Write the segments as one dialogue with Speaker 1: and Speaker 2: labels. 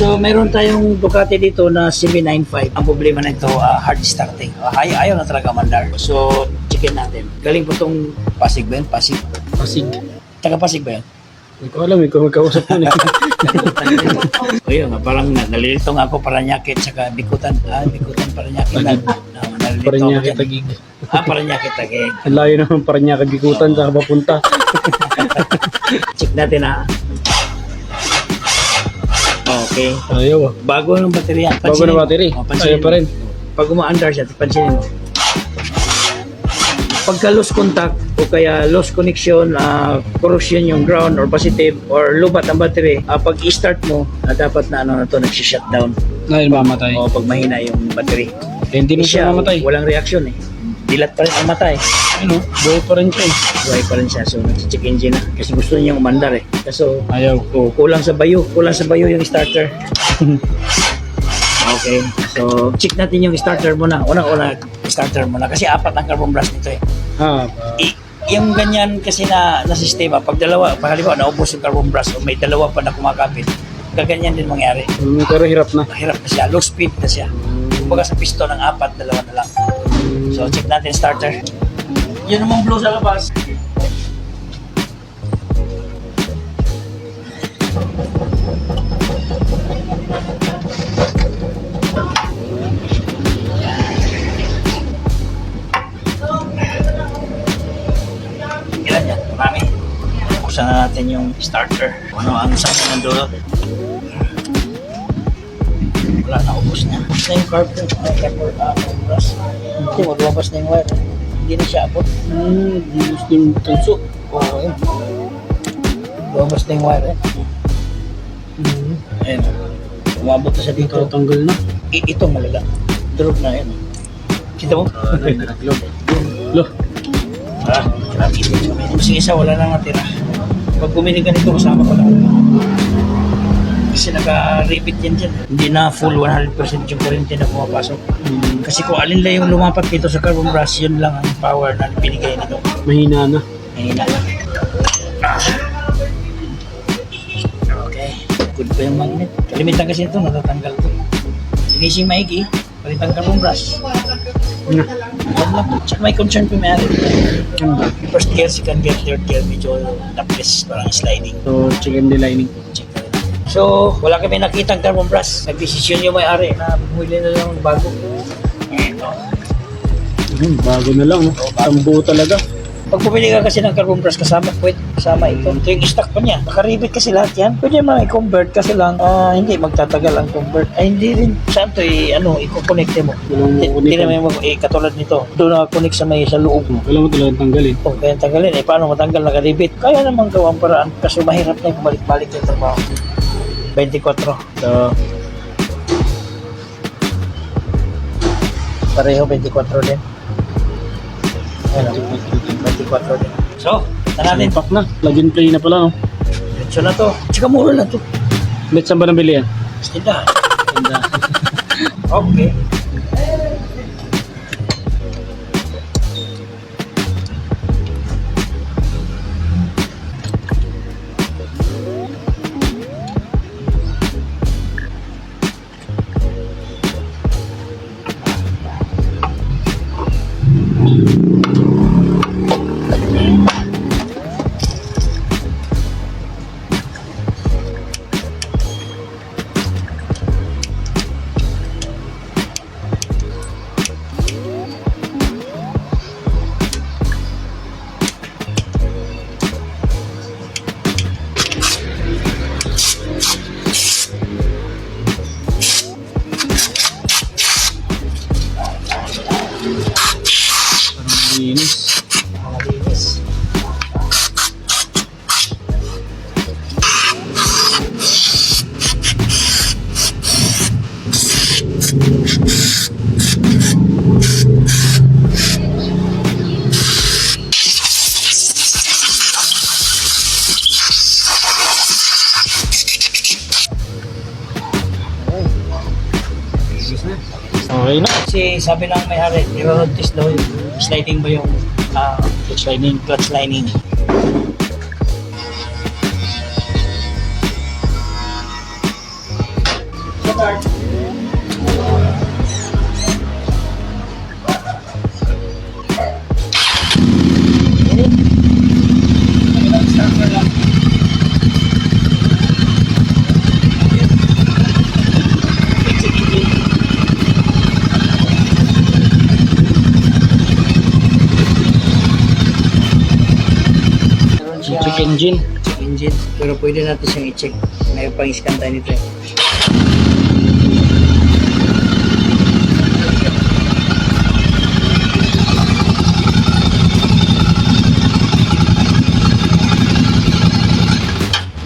Speaker 1: So, meron tayong Ducati dito na CB95. Ang problema nito, ah, hard starting. Uh, ay ayaw na talaga mandar. So, checkin natin. Galing po tong Pasig ba yun? Pasig.
Speaker 2: Pasig.
Speaker 1: Taga Pasig ba yun?
Speaker 2: Hindi ko alam, ikaw magkausap ko na.
Speaker 1: o yun, parang na- nalilito nga ako Paranaque saka Bikutan. Ah, Bikutan, Paranaque. Na, na, nalilito
Speaker 2: Parang niya
Speaker 1: ako dyan.
Speaker 2: kita gig.
Speaker 1: Ah, Paranaque, Taguig.
Speaker 2: Ang layo naman parang niya kagikutan sa papunta.
Speaker 1: Check natin ha. Okay.
Speaker 2: Ayaw ah.
Speaker 1: Bago ng baterya.
Speaker 2: Bago
Speaker 1: mo.
Speaker 2: battery.
Speaker 1: Oh, pansinin
Speaker 2: Ayaw pa rin.
Speaker 1: Pag umaandar siya, pansinin mo. Pagka lost contact o kaya lost connection, ah, corrosion yung ground or positive or lubat ang battery, ah, pag i-start mo, ah, dapat na ano na to, nagsi-shutdown.
Speaker 2: Dahil mamatay.
Speaker 1: O pag mahina yung battery.
Speaker 2: Eh, Hindi mo siya mamatay.
Speaker 1: walang reaksyon eh. Dilat pa rin ang mata eh.
Speaker 2: Ano? Buhay pa rin siya eh.
Speaker 1: Buhay pa rin siya. So, nag-check engine na. Kasi gusto niya umandar eh. Kaso,
Speaker 2: Ayaw.
Speaker 1: oh, kulang sa bayo. Kulang sa bayo yung starter. Okay. So, check natin yung starter muna. Unang-una, starter muna. Kasi apat ang carbon brush nito eh.
Speaker 2: Ah,
Speaker 1: I, yung ganyan kasi na, na sistema, pag dalawa, pag halimbawa naubos yung carbon brush o may dalawa pa na kumakapit, kaganyan din mangyari.
Speaker 2: um, pero hirap na.
Speaker 1: Mahirap na siya. Low speed na siya. Kumbaga sa piston ng apat, dalawa na lang. So, check natin starter. Yun namang blow sa labas. Ilan yan? Marami. Buksan na natin yung starter. Ano ang sabi ng dulot? Wala na, ubos na. Ubos na yung carb. Ay, carb uh, brush. Hindi, lumabas na yung wire. Hindi na siya abot.
Speaker 2: Hmm, gusto yung tanso.
Speaker 1: Oo, yun. Lumabas na yung wire. Eh.
Speaker 2: Hmm.
Speaker 1: Ayun. Umabot na siya dito.
Speaker 2: Tatanggal na.
Speaker 1: I- ito malaga. Durog na yun. Kita mo?
Speaker 2: Lo,
Speaker 1: Ah, grabe ito. Kasi isa wala na natira. Pag bumili ka nito, kasama ko na. Kasi naka-repeat yan dyan. Hindi na full 100% yung kuryente na pumapasok.
Speaker 2: hmm,
Speaker 1: Kasi kung alin lang yung lumapat dito sa carbon brush, yun lang ang power na binigay nito.
Speaker 2: mahina na.
Speaker 1: Mahina. Ah. Okay. Good pa yung magnet. Kalimitan kasi ito, natatanggal to. Finishing maigi, palitan carbon brush.
Speaker 2: Na.
Speaker 1: Huwag lang. Tsaka may concern pa may.
Speaker 2: Ano?
Speaker 1: First gear, second gear, third gear, medyo naples, parang sliding.
Speaker 2: So, chicken delining.
Speaker 1: Check na rin. So, wala kami nakita ang carbon brush. Nag-desisyon yung may-ari na bumili na lang ng bago. Ito.
Speaker 2: Hmm, bago na lang. No? Tambuo talaga.
Speaker 1: Pag bumili ka kasi ng carbon brush kasama pwede kasama ito. Ito yung stock pa niya. Nakaribit kasi lahat yan. Pwede naman i-convert kasi lang ah, hindi magtatagal ang convert. Ay hindi rin. Saan to i ano i-connect mo? Hindi naman mo eh, katulad nito. Doon naka-connect sa may sa loob mo.
Speaker 2: Kailangan mo talagang tanggalin.
Speaker 1: Oh, kaya tanggalin eh. Paano matanggal nakaribit? Kaya naman gawang paraan. Kaso mahirap na yung balik-balik yung trabaho. 24. So, pareho 24 din. Ayan, oh, 24 din. So, ito natin.
Speaker 2: Pack na. Plug and play na pala. No?
Speaker 1: Diretso na to. Tsaka mura lang to.
Speaker 2: Let saan ba nabili yan?
Speaker 1: Tindahan. Okay. Thank you.
Speaker 2: Okay na.
Speaker 1: Kasi sabi lang may hari, i-road test daw yung sliding ba yung ah, clutch lining, clutch lining.
Speaker 2: Engine.
Speaker 1: engine. Pero pwede natin siyang i-check. Ngayon pang scan tayo nito eh.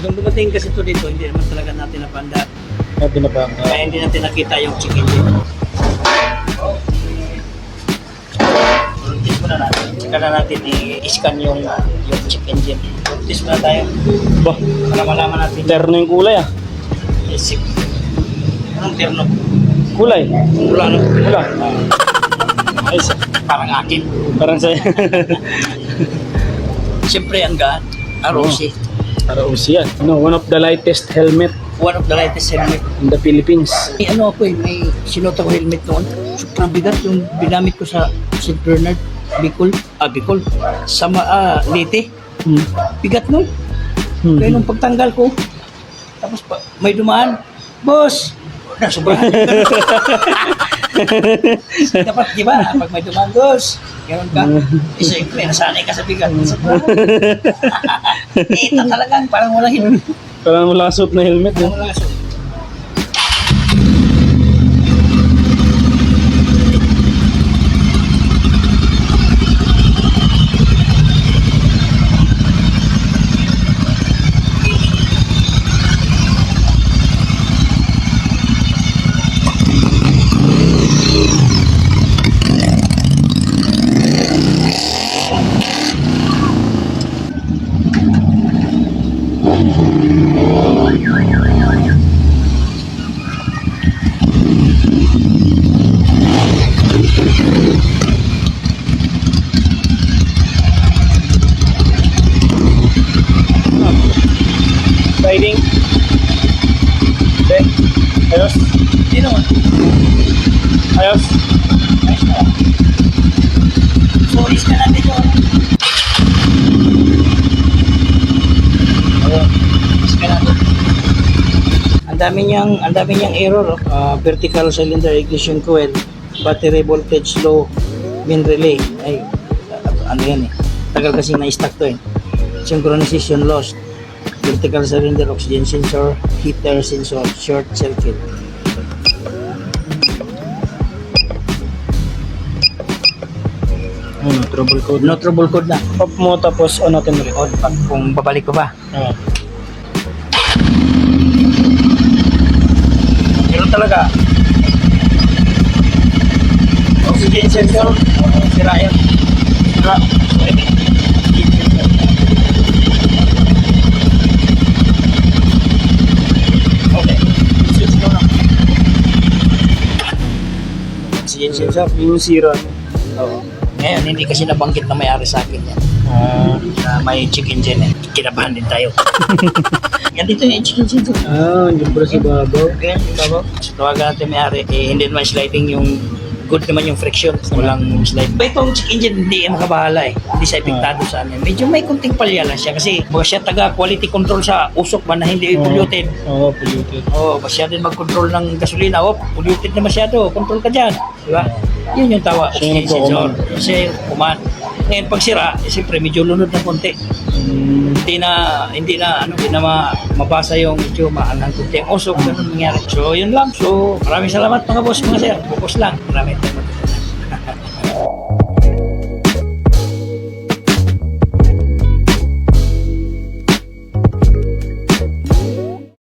Speaker 1: Nung dumating kasi ito dito, hindi naman talaga natin napanda.
Speaker 2: Sabi na ba?
Speaker 1: Kaya hindi natin nakita yung check engine. Test muna natin. Tsaka na natin i-scan yung, yung check engine. Test muna tayo.
Speaker 2: Ba,
Speaker 1: Para malaman natin.
Speaker 2: terno yung kulay ah.
Speaker 1: Isip. Anong terno?
Speaker 2: Kulay.
Speaker 1: Wala no?
Speaker 2: Wala. Ayos.
Speaker 1: Parang akin.
Speaker 2: Parang sa'yo.
Speaker 1: Siyempre ang gaan. ROC.
Speaker 2: Para usiyan. No, one of the lightest helmet
Speaker 1: One of the lightest helmet.
Speaker 2: in the Philippines.
Speaker 1: May ano ako eh, may sinuot ako helmet noon. Sobrang bigat yung binamit ko sa St. Bernard, Bicol, ah Bicol, sa ah, Leyte.
Speaker 2: Hmm.
Speaker 1: Bigat nun.
Speaker 2: Hmm.
Speaker 1: Kaya nung pagtanggal ko, tapos pa, may dumaan, boss, nasobrahan. Dapat, di ba, pag may dumaan, boss, gano'n ka. Eh, siyempre, nasanay ka sa bigat. Sobrahan. Ito talagang, parang walang hin.
Speaker 2: Parang wala suit na helmet. Eh.
Speaker 1: Walang aso.
Speaker 2: Sliding. Okay. Ayos.
Speaker 1: Hindi naman.
Speaker 2: Ayos.
Speaker 1: Ayos na. So, is ka natin yun. Ayun. Ka natin. Ang dami niyang, ang dami niyang error. Ah, vertical cylinder ignition coil, battery voltage low, main relay. Ay, ah, ano yan eh. Tagal kasi na-stack to eh. Synchronization lost. Vertical cylinder oxygen sensor, heater sensor, short circuit.
Speaker 2: Ano, trouble code.
Speaker 1: No trouble code na.
Speaker 2: Off mo tapos on natin ulit.
Speaker 1: O, pag, kung babalik ko ba.
Speaker 2: Ah.
Speaker 1: Ganun talaga. Oxygen sensor. Sira yan. Sira. Okay. Oxygen sensor.
Speaker 2: Yung sira.
Speaker 1: Oo. Ngayon, hindi kasi nabanggit na may-ari sa akin yan.
Speaker 2: Ah.
Speaker 1: Na may check engine eh. Kinabahan din tayo. yan dito yung check engine.
Speaker 2: Ah, yung pala sa babaw.
Speaker 1: Okay. So, tawagan natin may-ari. Eh, hindi naman sliding yung good naman yung friction. Walang slide. Ba itong check engine, hindi makabahala eh. Hindi siya epektado sa amin. Medyo may kunting palya lang siya kasi baga siya taga quality control sa usok ba na hindi polluted.
Speaker 2: Oo, polluted.
Speaker 1: Oo, oh, siya din mag-control ng gasolina. Oh, polluted na masyado. Control ka dyan. Di ba? Yun yung tawa.
Speaker 2: Siya yung nagko-command.
Speaker 1: Siya yung command. Ngayon, pag sira, eh, siyempre, medyo lunod ng konti. Hindi na, hindi na, ano, hindi na ma, mabasa yung medyo maanang konti. Usok, ganun nangyari. So, yun lang. So, maraming salamat mga boss, mga sir. Focus lang. Maraming salamat.